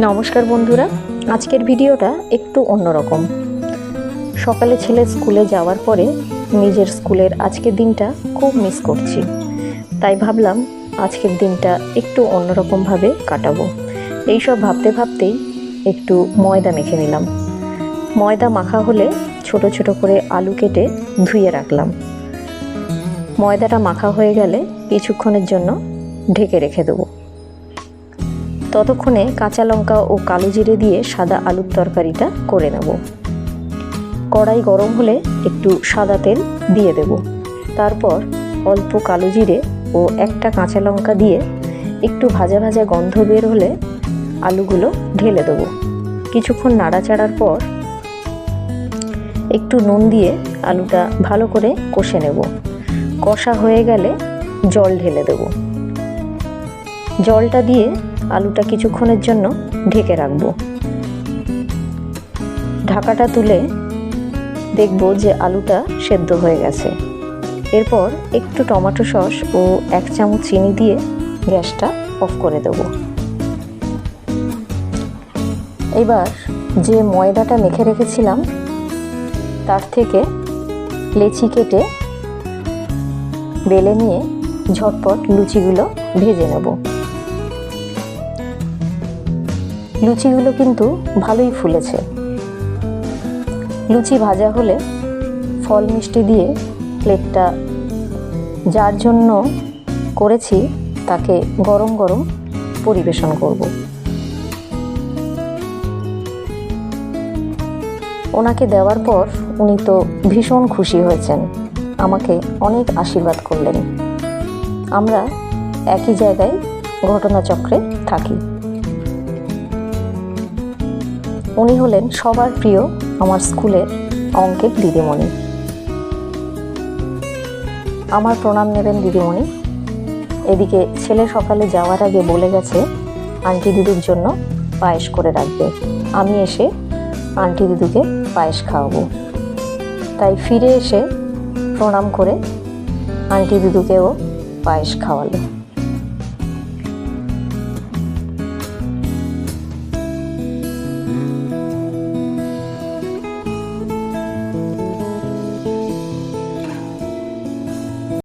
নমস্কার বন্ধুরা। আজকের ভিডিওটা একটু অন্যরকম। সকালে ছেলে স্কুলে যাওয়ার পরে নিজের স্কুলের আজকের দিনটা খুব মিস করছি। তাই ভাবলাম আজকের দিনটা একটু অন্যরকমভাবে কাটাবো। এইসব ভাবতে ভাবতেই একটু ময়দা মেখে নিলাম। ময়দা মাখা হলে ছোট ছোট করে আলু কেটে ধুয়ে রাখলাম। ময়দাটা মাখা হয়ে গেলে কিছুক্ষণের জন্য ঢেকে রেখে দেবো। ততক্ষণে কাঁচা লঙ্কা ও কালো জিরে দিয়ে সাদা আলুর তরকারিটা করে নেব। কড়াই গরম হলে একটু সাদা তেল দিয়ে দেব। তারপর অল্প কালো জিরে ও একটা কাঁচা লঙ্কা দিয়ে একটু ভাজা ভাজা গন্ধ বের হলে আলুগুলো ঢেলে দেবো। কিছুক্ষণ নাড়াচাড়ার পর একটু নুন দিয়ে আলুটা ভালো করে কষে নেব। কষা হয়ে গেলে জল ঢেলে দেবো। জলটা দিয়ে আলুটা কিছুক্ষণের জন্য ঢেকে রাখব। ঢাকাটা তুলে দেখব যে আলুটা সেদ্ধ হয়ে গেছে। এরপর একটু টমেটো সস ও এক চামচ চিনি দিয়ে গ্যাসটা অফ করে দেব। এবার যে ময়দাটা মেখে রেখেছিলাম, তার থেকে লেচি কেটে বেলে নিয়ে ঝটপট লুচিগুলো ভেজে নেব। লুচিগুলো কিন্তু ভালোই ফুলেছে। লুচি ভাজা হলে ফল মিষ্টি দিয়ে প্লেটটা যার জন্য করেছি তাকে গরম গরম পরিবেশন করব। ওনাকে দেওয়ার পর উনি তো ভীষণ খুশি হয়েছেন। আমাকে অনেক আশীর্বাদ করলেন। আমরা একই জায়গায় ঘটনাচক্রে থাকি। উনি হলেন সবার প্রিয় আমার স্কুলের অঙ্কের দিদিমণি। আমার প্রণাম নেবেন দিদিমণি। এদিকে ছেলে সকালে যাওয়ার আগে বলে গেছে, আন্টি দিদির জন্য পায়েস করে রাখবে। আমি এসে আন্টি দিদুকে পায়েস খাওয়াবো। তাই ফিরে এসে প্রণাম করে আন্টি দিদুকেও পায়েস খাওয়ালো।